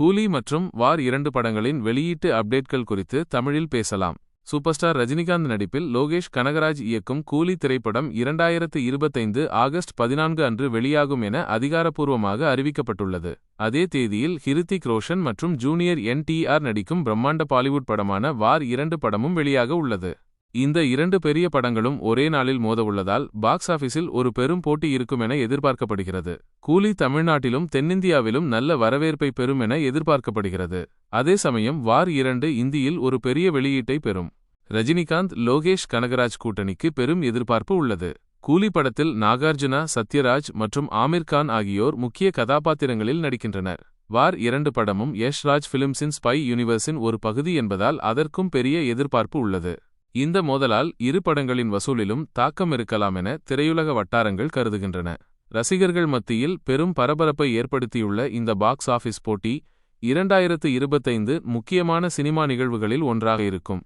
கூலி மற்றும் வார் இரண்டு படங்களின் வெளியீட்டு அப்டேட்கள் குறித்து தமிழில் பேசலாம். சூப்பர் ஸ்டார் ரஜினிகாந்த் நடிப்பில் லோகேஷ் கனகராஜ் இயக்கும் கூலி திரைப்படம் இரண்டாயிரத்து இருபத்தைந்து ஆகஸ்ட் பதினான்கு அன்று வெளியாகும் என அதிகாரப்பூர்வமாக அறிவிக்கப்பட்டுள்ளது. அதே தேதியில் ஹிருத்திக் ரோஷன் மற்றும் ஜூனியர் என் நடிக்கும் பிரம்மாண்ட பாலிவுட் படமான வார் இரண்டு படமும் வெளியாக உள்ளது. இந்த இரண்டு பெரிய படங்களும் ஒரே நாளில் மோதவுள்ளதால் பாக்ஸ் ஆபீஸில் ஒரு பெரும் போட்டி இருக்கும் என எதிர்பார்க்கப்படுகிறது. கூலி தமிழ்நாட்டிலும் தென்னிந்தியாவிலும் நல்ல வரவேற்பை பெறும் என எதிர்பார்க்கப்படுகிறது. அதே சமயம் வார் இரண்டு இந்தியில் ஒரு பெரிய வெளியீட்டை பெறும். ரஜினிகாந்த் லோகேஷ் கனகராஜ் கூட்டணிக்கு பெரும் எதிர்பார்ப்பு உள்ளது. கூலி படத்தில் நாகார்ஜுனா சத்யராஜ் மற்றும் ஆமிர் கான் ஆகியோர் முக்கிய கதாபாத்திரங்களில் நடிக்கின்றனர். வார் இரண்டு படமும் யஷ்ராஜ் பிலிம்ஸின் ஸ்பை யூனிவர்ஸின் ஒரு பகுதி என்பதால் அதற்கும் பெரிய எதிர்பார்ப்பு உள்ளது. இந்த மோதலால் இரு படங்களின் வசூலிலும் தாக்கம் இருக்கலாம் என திரையுலக வட்டாரங்கள் கருதுகின்றன. ரசிகர்கள் மத்தியில் பெரும் பரபரப்பை ஏற்படுத்தியுள்ள இந்த பாக்ஸ் ஆபீஸ் போட்டி இரண்டாயிரத்து இருபத்தைந்து முக்கியமான சினிமா நிகழ்வுகளில் ஒன்றாக இருக்கும்.